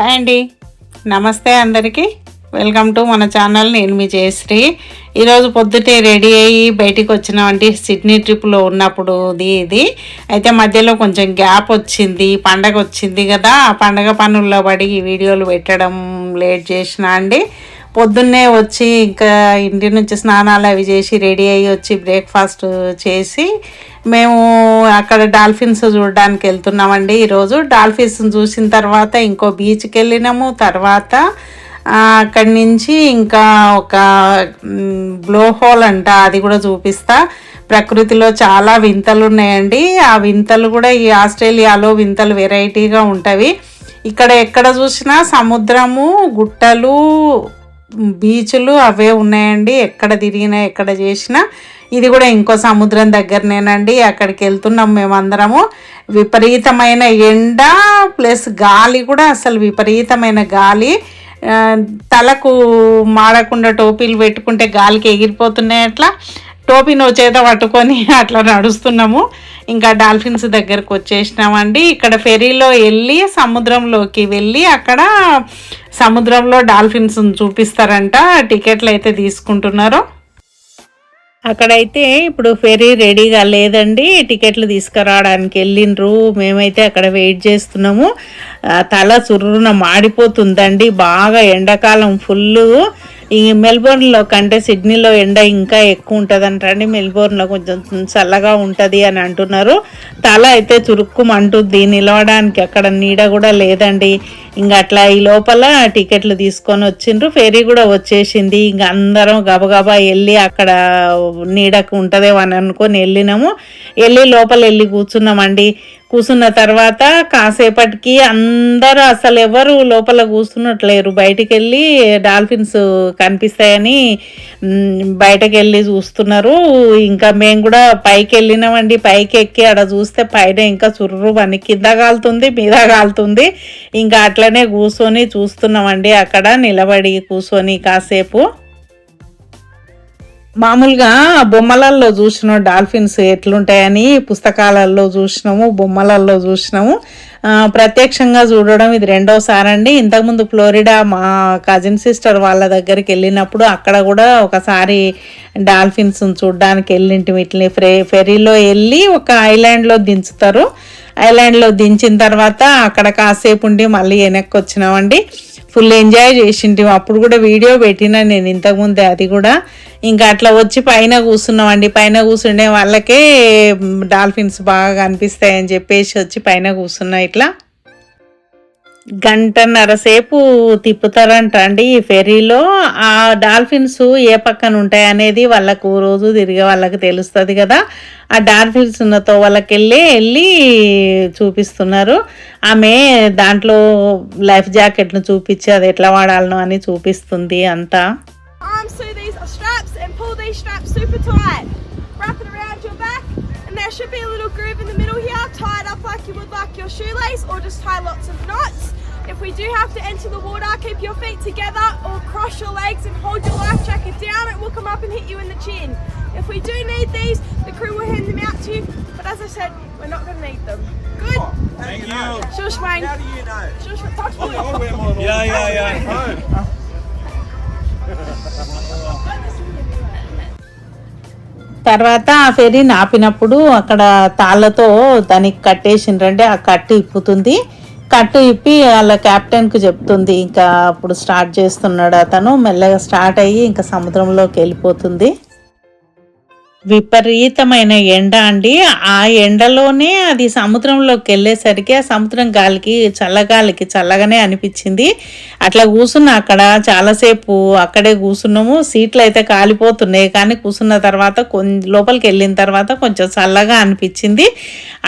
Hi అండి. నమస్తే అందరికీ. వెల్కమ్ టు మన ఛానల్. నేను మీ జయశ్రీ. ఈరోజు పొద్దుటే రెడీ అయ్యి బయటికి వచ్చినామండి సిడ్నీ ట్రిప్లో ఉన్నప్పుడు ఇది ఇది. అయితే మధ్యలో కొంచెం గ్యాప్ వచ్చింది పండగ వచ్చింది కదా. ఆ పండగ పనుల్లో పడి వీడియోలు పెట్టడం లేట్ చేసిన అండి. పొద్దున్నే వచ్చి ఇంకా ఇంటి నుంచి స్నానాలు అవి చేసి రెడీ అయ్యి వచ్చి బ్రేక్ఫాస్ట్ చేసి మేము అక్కడ డాల్ఫిన్స్ చూడడానికి వెళ్తున్నామండి ఈరోజు. డాల్ఫిన్స్ చూసిన తర్వాత ఇంకో బీచ్కి వెళ్ళినాము. తర్వాత అక్కడి నుంచి ఇంకా ఒక బ్లో హోల్ అంట అది కూడా చూపిస్తా. ప్రకృతిలో చాలా వింతలు ఉన్నాయండి. ఆ వింతలు కూడా ఈ ఆస్ట్రేలియాలో వింతలు వెరైటీగా ఉంటవి. ఇక్కడ ఎక్కడ చూసినా సముద్రము గుట్టలు బీచ్లు అవే ఉన్నాయండి. ఎక్కడ తిరిగినా ఎక్కడ చేసినా. ఇది కూడా ఇంకో సముద్రం దగ్గరనేనండి. అక్కడికి వెళ్తున్నాం మేమందరము. విపరీతమైన ఎండ ప్లస్ గాలి కూడా అసలు విపరీతమైన గాలి. తలకు మాడకుండా టోపీలు పెట్టుకుంటే గాలికి ఎగిరిపోతున్నాయి అట్లా. టోపీ నో చేత పట్టుకొని అట్లా నడుస్తున్నాము. ఇంకా డాల్ఫిన్స్ దగ్గరకు వచ్చేసినామండి. ఇక్కడ ఫెరీలో వెళ్ళి సముద్రంలోకి వెళ్ళి అక్కడ సముద్రంలో డాల్ఫిన్స్ చూపిస్తారంట. టికెట్లు అయితే తీసుకుంటున్నారు. అక్కడైతే ఇప్పుడు ఫెరీ రెడీగా లేదండి. టికెట్లు తీసుకురావడానికి వెళ్ళిండ్రు. మేమైతే అక్కడ వెయిట్ చేస్తున్నాము. తల చుర్రున మాడిపోతుందండి. బాగా ఎండాకాలం ఫుల్ ఈ మెల్బోర్న్లో కంటే సిడ్నీలో ఎండ ఇంకా ఎక్కువ ఉంటుంది అంటండి మెల్బోర్న్లో కొంచెం చల్లగా ఉంటుంది అని అంటున్నారు. తల అయితే చురుక్కుమంటుంది నిలవడానికి అక్కడ నీడ కూడా లేదండి. ఇంకా అట్లా ఈ లోపల టికెట్లు తీసుకొని వచ్చిండ్రు. ఫెరీ కూడా వచ్చేసింది. ఇంకా అందరం గబగబా వెళ్ళి అక్కడ నీడకు ఉంటుందేమో అని అనుకొని వెళ్ళినాము. వెళ్ళి లోపల వెళ్ళి కూర్చున్నామండి. కూర్చున్న తర్వాత కాసేపటికి అందరూ అసలు ఎవరు లోపల కూర్చున్నట్లేరు బయటికి వెళ్ళి డాల్ఫిన్స్ కనిపిస్తాయని బయటకు వెళ్ళి చూస్తున్నారు. ఇంకా మేము కూడా పైకి వెళ్ళినామండి పైకి ఎక్కి అక్కడ చూస్తే పైన ఇంకా చుర్రు పని కింద కాలుతుంది మీద కాలుతుంది. ఇంకా అట్లనే కూర్చొని చూస్తున్నామండి అక్కడ నిలబడి కూర్చొని కాసేపు. మామూలుగా బొమ్మలల్లో చూసిన డాల్ఫిన్స్ ఎట్లుంటాయని పుస్తకాలలో చూసినాము బొమ్మలల్లో చూసినాము. ప్రత్యక్షంగా చూడడం ఇది రెండోసారి అండి. ఇంతకుముందు ఫ్లోరిడా మా కజిన్ సిస్టర్ వాళ్ళ దగ్గరికి వెళ్ళినప్పుడు అక్కడ కూడా ఒకసారి డాల్ఫిన్స్ చూడడానికి వెళ్ళింటి ఇట్లే ఫ్రే ఫెరీలో వెళ్ళి ఒక ఐలాండ్లో దించుతారు. ఐలాండ్లో దించిన తర్వాత అక్కడ కాసేపు ఉండి మళ్ళీ వెనక్కి వచ్చినామండి. ఫుల్ ఎంజాయ్ చేసింటి అప్పుడు కూడా వీడియో పెట్టిన నేను ఇంతకుముందే అది కూడా. ఇంకా అట్లా వచ్చి పైన కూర్చున్నామండి. పైన కూర్చుండే వాళ్ళకే డాల్ఫిన్స్ బాగా కనిపిస్తాయని చెప్పేసి వచ్చి పైన కూర్చున్నా ఇట్లా. గంటన్నర సేపు తిప్పుతారంట అండి ఈ ఫెరీలో ఆ డాల్ఫిన్స్ ఏ పక్కన ఉంటాయి అనేది వాళ్ళకు రోజు తిరిగే వాళ్ళకి తెలుస్తుంది కదా. ఆ డాల్ఫిన్స్ ఉన్నతో వాళ్ళకి వెళ్ళి వెళ్ళి చూపిస్తున్నారు. ఆమె దాంట్లో లైఫ్ జాకెట్ను చూపించి అది ఎట్లా వాడాలనో అని చూపిస్తుంది అంతా. Arms through these straps and pull these straps super tight. Wrap it around your back, there should be a little groove in the middle here. Tie it up like you would like your shoelace, or just tie lots of knots. If we do have to enter the water, keep your feet together or cross your legs and hold your life jacket down. It will come up and hit you in the chin. If we do need these, the crew will hand them out to you. But as I said, we're not going to need them. Good? Thank you. Shush, Wayne. How do you know? Shush, touch me. Yeah, yeah, yeah. తర్వాత ఆ fairy నాపినప్పుడు అక్కడ తాళ్ళతో దానికి కట్టేసిండ్రంటే ఆ కట్టు ఇప్పుతుంది. కట్టు ఇప్పి వాళ్ళ కెప్టెన్కు చెప్తుంది. ఇంకా అప్పుడు స్టార్ట్ చేస్తున్నాడు అతను. మెల్లగా స్టార్ట్ అయ్యి ఇంకా సముద్రంలోకి వెళ్ళిపోతుంది. విపరీతమైన ఎండ అండి. ఆ ఎండలోనే అది సముద్రంలోకి వెళ్ళేసరికి ఆ సముద్రం గాలికి చల్లగాలికి చల్లగానే అనిపించింది. అట్లా కూర్చున్న అక్కడ చాలాసేపు అక్కడే కూర్చున్నాము సీట్లు అయితే కాలిపోతున్నాయి. కానీ కూర్చున్న తర్వాత కొంచెం లోపలికి వెళ్ళిన తర్వాత కొంచెం చల్లగా అనిపించింది.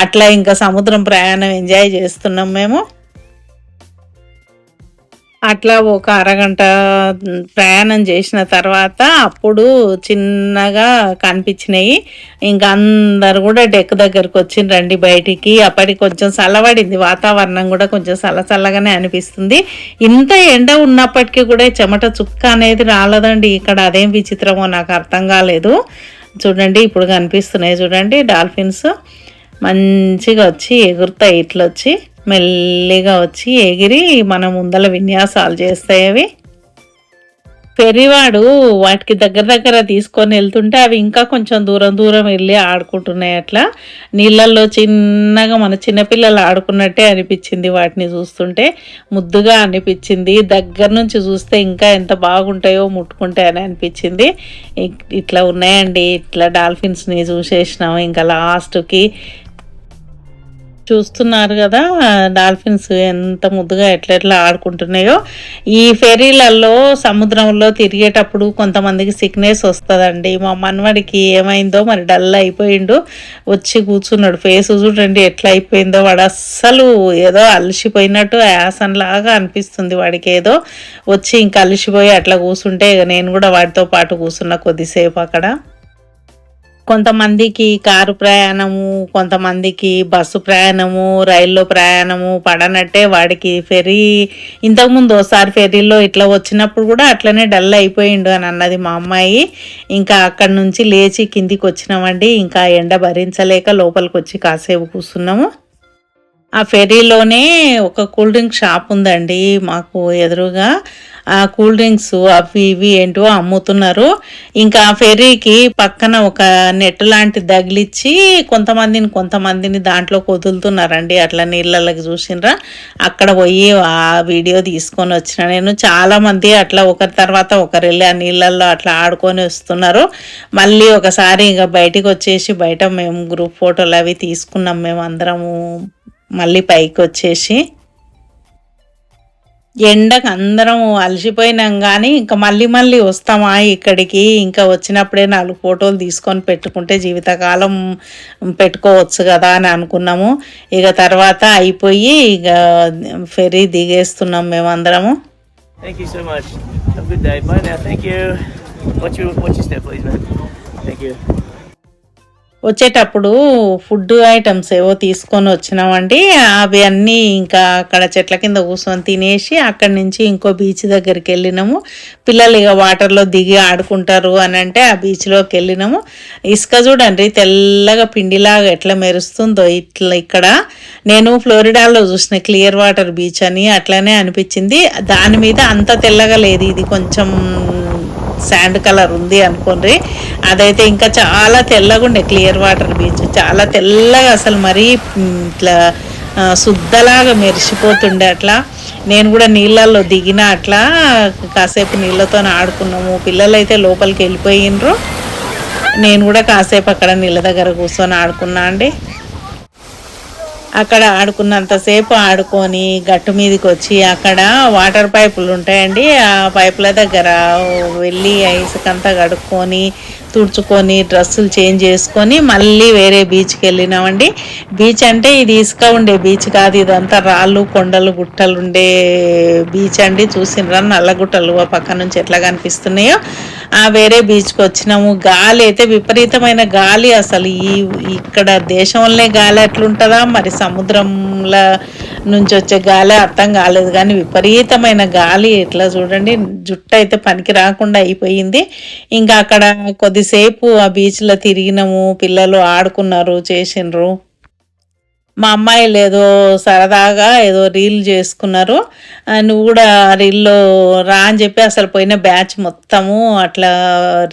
అట్లా ఇంకా సముద్రం ప్రయాణం ఎంజాయ్ చేస్తున్నాం మేము. అట్లా ఒక అరగంట ప్రయాణం చేసిన తర్వాత అప్పుడు చిన్నగా కనిపించినాయి. ఇంకా అందరు కూడా డెక్ దగ్గరకు వచ్చిండ్రండి బయటికి. అప్పటికి కొంచెం చల్లబడింది. వాతావరణం కూడా కొంచెం చల్ల చల్లగానే అనిపిస్తుంది. ఇంత ఎండ ఉన్నప్పటికీ కూడా చెమట చుక్క అనేది రాలేదండి. ఇక్కడ అదేం విచిత్రమో నాకు అర్థం కాలేదు. చూడండి ఇప్పుడు కనిపిస్తున్నాయి చూడండి డాల్ఫిన్స్. మంచిగా వచ్చి ఎగురుతాయి ఇట్లా వచ్చి మెల్లిగా వచ్చి ఎగిరి మన ముందల విన్యాసాలు చేస్తాయి అవి. పెరివాడు వాటికి దగ్గర దగ్గర తీసుకొని వెళ్తుంటే అవి ఇంకా కొంచెం దూరం దూరం వెళ్ళి ఆడుకుంటున్నాయి అట్లా. నీళ్ళల్లో చిన్నగా మన చిన్నపిల్లలు ఆడుకున్నట్టే అనిపించింది వాటిని చూస్తుంటే. ముద్దుగా అనిపించింది. దగ్గర నుంచి చూస్తే ఇంకా ఎంత బాగుంటాయో ముట్టుకుంటే అని అనిపించింది. ఇట్లా ఉన్నాయండి. ఇట్లా డాల్ఫిన్స్ని చూసేసినాం ఇంకా లాస్ట్కి చూస్తున్నారు కదా డాల్ఫిన్స్ ఎంత ముద్దుగా ఎట్లా ఎట్లా ఆడుకుంటున్నాయో. ఈ ఫెరీలలో సముద్రంలో తిరిగేటప్పుడు కొంతమందికి సిక్నెస్ వస్తుందండి. మా మనవడికి ఏమైందో మరి డల్ అయిపోయిండు. వచ్చి కూర్చున్నాడు. ఫేస్ చూడండి ఎట్లా అయిపోయిందో. వాడు అస్సలు ఏదో అలసిపోయినట్టు యాసనలాగా అనిపిస్తుంది వాడికి ఏదో. వచ్చి ఇంకా అలసిపోయి అట్లా కూర్చుంటే ఇక నేను కూడా వాడితో పాటు కూర్చున్నా కొద్దిసేపు అక్కడ. కొంతమందికి కారు ప్రయాణము కొంతమందికి బస్సు ప్రయాణము రైల్లో ప్రయాణము పడనట్టే వాడికి ఫెరీ ఇంతకుముందు ఒకసారి ఫెరీలో ఇట్లా వచ్చినప్పుడు కూడా అట్లనే డల్ అయిపోయిండు అని అన్నది మా అమ్మాయి. ఇంకా అక్కడి నుంచి లేచి కిందికి వచ్చినామండి. ఇంకా ఎండ భరించలేక లోపలికి వచ్చి కాసేపు కూర్చున్నాము. ఆ ఫెరీలోనే ఒక కూల్ డ్రింక్ షాప్ ఉందండి. మాకు ఎదురుగా ఆ కూల్ డ్రింక్స్ అవి ఇవి ఏంటో అమ్ముతున్నారు. ఇంకా ఆ ఫెర్రీకి పక్కన ఒక నెట్ లాంటి తగిలిచ్చి కొంతమందిని కొంతమందిని దాంట్లో వదులుతున్నారండి. అట్లా నీళ్ళకి చూసినరా. అక్కడ పోయి ఆ వీడియో తీసుకొని వచ్చిన నేను. చాలా మంది అట్లా ఒకరి తర్వాత ఒకరు వెళ్ళి ఆ నీళ్ళల్లో అట్లా ఆడుకొని వస్తున్నారు. మళ్ళీ ఒకసారి ఇంకా బయటికి వచ్చేసి బయట మేము గ్రూప్ ఫోటోలు అవి తీసుకున్నాం. మేము అందరము మళ్ళీ పైకి వచ్చేసి ఎండకు అందరం అలసిపోయినాం కానీ ఇంకా మళ్ళీ మళ్ళీ వస్తామా ఇక్కడికి ఇంకా వచ్చినప్పుడే నాలుగు ఫోటోలు తీసుకొని పెట్టుకుంటే జీవితకాలం పెట్టుకోవచ్చు కదా అని అనుకున్నాము ఇక తర్వాత అయిపోయి ఇక ఫెరీ దిగేస్తున్నాం మేమందరము Thank you so much. Have a good day. Bye now. Thank you. Your your step, please, man. Thank you. వచ్చేటప్పుడు ఫుడ్ ఐటమ్స్ ఏవో తీసుకొని వచ్చినామండి. అవి అన్నీ ఇంకా అక్కడ చెట్ల కింద కూర్చొని తినేసి అక్కడి నుంచి ఇంకో బీచ్ దగ్గరికి వెళ్ళినాము. పిల్లలు ఇక వాటర్లో దిగి ఆడుకుంటారు అని అంటే ఆ బీచ్లోకి వెళ్ళినాము. ఇసుక చూడండి తెల్లగా పిండిలాగా ఎట్లా మెరుస్తుందో ఇట్లా ఇక్కడ. నేను ఫ్లోరిడాలో చూసిన క్లియర్ వాటర్ బీచ్ అని అట్లానే అనిపించింది. దాని మీద అంత తెల్లగా లేదు ఇది కొంచెం శాండ్ కలర్ ఉంది అనుకోండి. అదైతే ఇంకా చాలా తెల్లగా ఉండే క్లియర్ వాటర్ బీచ్ చాలా తెల్లగా అసలు మరీ ఇట్లా శుద్ధలాగా మెరిసిపోతుండే అట్లా. నేను కూడా నీళ్ళల్లో దిగిన అట్లా కాసేపు నీళ్ళతో ఆడుకున్నాము. పిల్లలు అయితే లోపలికి వెళ్ళిపోయినరు. నేను కూడా కాసేపు అక్కడ నీళ్ళ దగ్గర కూర్చొని ఆడుకున్నా అండి. అక్కడ ఆడుకున్నంతసేపు ఆడుకొని గట్టు మీదకి వచ్చి అక్కడ వాటర్ పైపులు ఉంటాయండి ఆ పైపుల దగ్గర వెళ్ళి ఇసుకంతా కడుక్కొని తుడుచుకొని డ్రెస్సులు చేంజ్ చేసుకొని మళ్ళీ వేరే బీచ్కి వెళ్ళినామండి. బీచ్ అంటే ఇది ఇసుక ఉండే బీచ్ కాదు ఇదంతా రాళ్ళు కొండలు గుట్టలు ఉండే బీచ్ అండి. చూసినరా నల్ల గుట్టలు ఆ పక్క నుంచి ఎట్లా కనిపిస్తున్నాయో. ఆ వేరే బీచ్కి వచ్చినాము. గాలి అయితే విపరీతమైన గాలి అసలు. ఈ ఇక్కడ దేశంలోనే గాలి ఎట్లుంటుందా? మరి సముద్రంలో నుంచి వచ్చే గాలి అర్థం కాలేదు కానీ విపరీతమైన గాలి. ఇట్లా చూడండి జుట్టు అయితే పనికి రాకుండా అయిపోయింది. ఇంకా అక్కడ కొద్ది కొద్దిసేపు ఆ బీచ్లో తిరిగినాము పిల్లలు ఆడుకున్నారు చేసిండ్రు మా అమ్మాయిలు ఏదో సరదాగా ఏదో రీల్ చేసుకున్నారు. నువ్వు కూడా రీల్లో రా అని చెప్పి అసలు పోయిన బ్యాచ్ మొత్తము అట్లా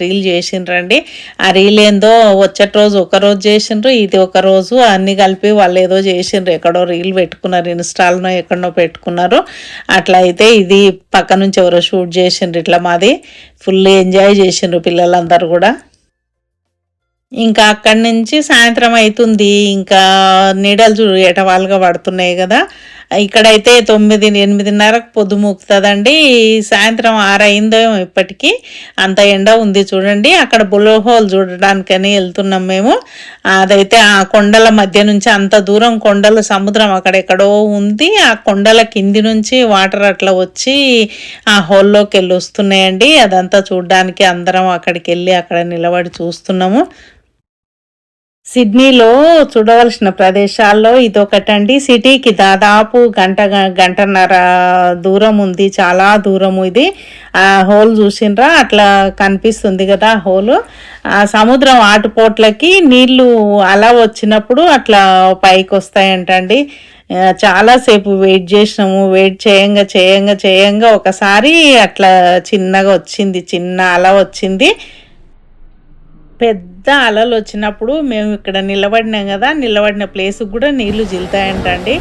రీల్ చేసిండ్రండి ఆ రీల్ ఏందో వచ్చేటి రోజు ఒక రోజు చేసిండ్రు ఇది ఒక రోజు అన్నీ కలిపి వాళ్ళు ఏదో చేసిండ్రు. ఎక్కడో రీల్ పెట్టుకున్నారు ఇన్స్టాల్నో ఎక్కడనో పెట్టుకున్నారు. అట్లా అయితే ఇది పక్క నుంచి ఎవరో షూట్ చేసిండ్రు ఇట్లా మాది. ఫుల్ ఎంజాయ్ చేసిండ్రు పిల్లలందరూ కూడా. ఇంకా అక్కడి నుంచి సాయంత్రం అవుతుంది ఇంకా నీడలు చూడు ఎటవాలుగా పడుతున్నాయి కదా. ఇక్కడైతే తొమ్మిది ఎనిమిదిన్నరకు పొద్దు మూకుతుందండి. సాయంత్రం ఆరైందో ఇప్పటికీ. అంత ఎండ ఉంది చూడండి. అక్కడ బులో హోల్ చూడడానికని వెళ్తున్నాం మేము. అదైతే ఆ కొండల మధ్య నుంచి అంత దూరం కొండలు సముద్రం అక్కడెక్కడో ఉంది. ఆ కొండల కింది నుంచి వాటర్ అట్లా వచ్చి ఆ హోల్లోకి వెళ్ళి వస్తున్నాయండి. అదంతా చూడడానికి అందరం అక్కడికి వెళ్ళి అక్కడ నిలబడి చూస్తున్నాము. సిడ్నీలో చూడవలసిన ప్రదేశాల్లో ఇదొకటండి. సిటీకి దాదాపు గంట గంటన్నర దూరం ఉంది చాలా దూరము ఇది. ఆ హోల్ చూసినరా అట్లా కనిపిస్తుంది కదా హోల్. ఆ సముద్రం ఆటుపోట్లకి నీళ్ళు అలా వచ్చినప్పుడు అట్లా పైకి వస్తాయంటండి చాలాసేపు వెయిట్ చేసినాము వెయిట్ చేయంగా చేయంగా చేయంగా ఒకసారి అట్లా చిన్నగా వచ్చింది చిన్న అలా వచ్చింది. పెద్ద అలలు వచ్చినప్పుడు మేము ఇక్కడ నిలబడినాం కదా నిలబడిన ప్లేస్ కూడా నీళ్ళు జిల్తాయంటండి.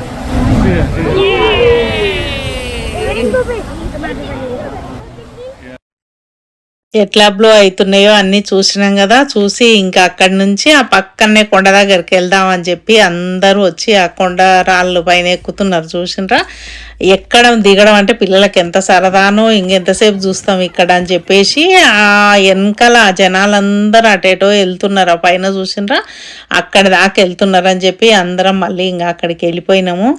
ఎట్లా బ్లో అవుతున్నాయో అన్నీ చూసినాం కదా చూసి ఇంకా అక్కడి నుంచి ఆ పక్కనే కొండ దగ్గరికి వెళ్దాం అని చెప్పి అందరూ వచ్చి ఆ కొండ రాళ్ళు పైన ఎక్కుతున్నారు. చూసినరా? ఎక్కడం దిగడం అంటే పిల్లలకి ఎంత సరదానో ఇంకెంతసేపు చూస్తాం ఇక్కడ అని చెప్పేసి ఆ వెనకాల ఆ జనాలందరూ అటేటో వెళ్తున్నారు. ఆ పైన చూసినరా? అక్కడ దాకా వెళ్తున్నారని చెప్పి అందరం మళ్ళీ ఇంకా అక్కడికి వెళ్ళిపోయినాము.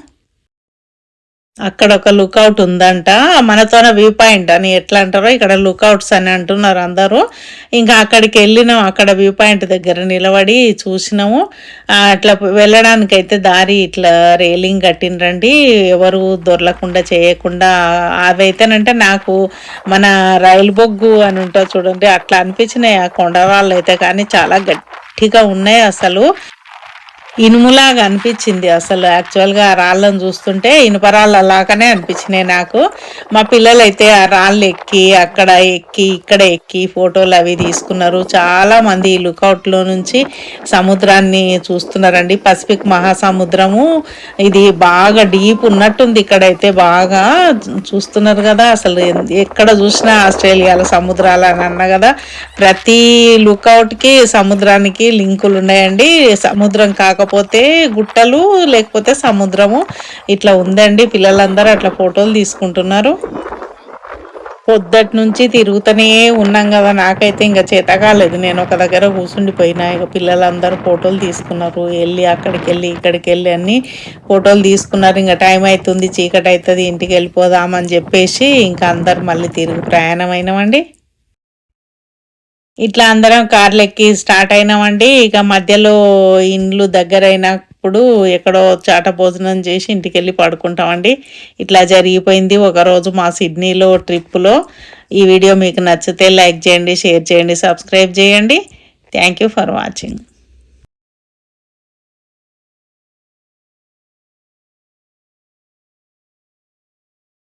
అక్కడ ఒక లుకౌట్ ఉందంట. మనతోన వ్యూ పాయింట్ అని ఎట్లా అంటారో ఇక్కడ లుకౌట్స్ అని అంటున్నారు అందరూ. ఇంకా అక్కడికి వెళ్ళినాం అక్కడ వ్యూ పాయింట్ దగ్గర నిలబడి చూసినాము. అట్లా వెళ్ళడానికి అయితే దారి ఇట్లా రేలింగ్ కట్టినరండి ఎవరు దొరలకుండా చేయకుండా అవైతేనంటే నాకు మన రైలు బొగ్గు అని ఉంటుంది చూడండి అట్లా అనిపించినాయి ఆ కొండరాళ్ళు అయితే కానీ చాలా గట్టిగా ఉన్నాయి అసలు. ఇనుములాగా అనిపించింది అసలు. యాక్చువల్గా ఆ రాళ్ళను చూస్తుంటే ఇనుప రాళ్ళ లాగానే అనిపించినాయి నాకు. మా పిల్లలు అయితే ఆ రాళ్ళు ఎక్కి అక్కడ ఎక్కి ఇక్కడ ఎక్కి ఫోటోలు అవి తీసుకున్నారు. చాలా మంది ఈ లుకౌట్లో నుంచి సముద్రాన్ని చూస్తున్నారండి. పసిఫిక్ మహాసముద్రము. ఇది బాగా డీప్ ఉన్నట్టుంది ఇక్కడైతే బాగా చూస్తున్నారు కదా. అసలు ఎక్కడ చూసినా ఆస్ట్రేలియాలో సముద్రాలు అని అన్న కదా. ప్రతి లుకౌట్కి సముద్రానికి లింకులు ఉన్నాయండి. సముద్రం కాక కాకపోతే గుట్టలు లేకపోతే సముద్రము ఇట్లా ఉందండి. పిల్లలందరూ అట్లా ఫోటోలు తీసుకుంటున్నారు. పొద్దటి నుంచి తిరుగుతూనే ఉన్నాం కదా. నాకైతే ఇంకా చేత కాలేదు. నేను ఒక దగ్గర కూర్చుండిపోయినా ఇక పిల్లలందరూ ఫోటోలు తీసుకున్నారు. వెళ్ళి అక్కడికి వెళ్ళి ఇక్కడికి వెళ్ళి అన్ని ఫోటోలు తీసుకున్నారు. ఇంకా టైం అవుతుంది చీకటి అవుతుంది ఇంటికి వెళ్ళిపోదామని చెప్పేసి ఇంకా అందరు మళ్ళీ తిరిగి ప్రయాణం అయినామండి ఇట్లా అందరం కార్లు ఎక్కి స్టార్ట్ అయినామండి. ఇక మధ్యలో ఇండ్లు దగ్గర అయినప్పుడు ఎక్కడో చాట భోజనం చేసి ఇంటికి వెళ్ళి పడుకుంటామండి. ఇట్లా జరిగిపోయింది. ఒకరోజు మా సిడ్నీలో ట్రిప్పులో. ఈ వీడియో మీకు నచ్చితే లైక్ చేయండి షేర్ చేయండి సబ్స్క్రైబ్ చేయండి. Thank you for watching.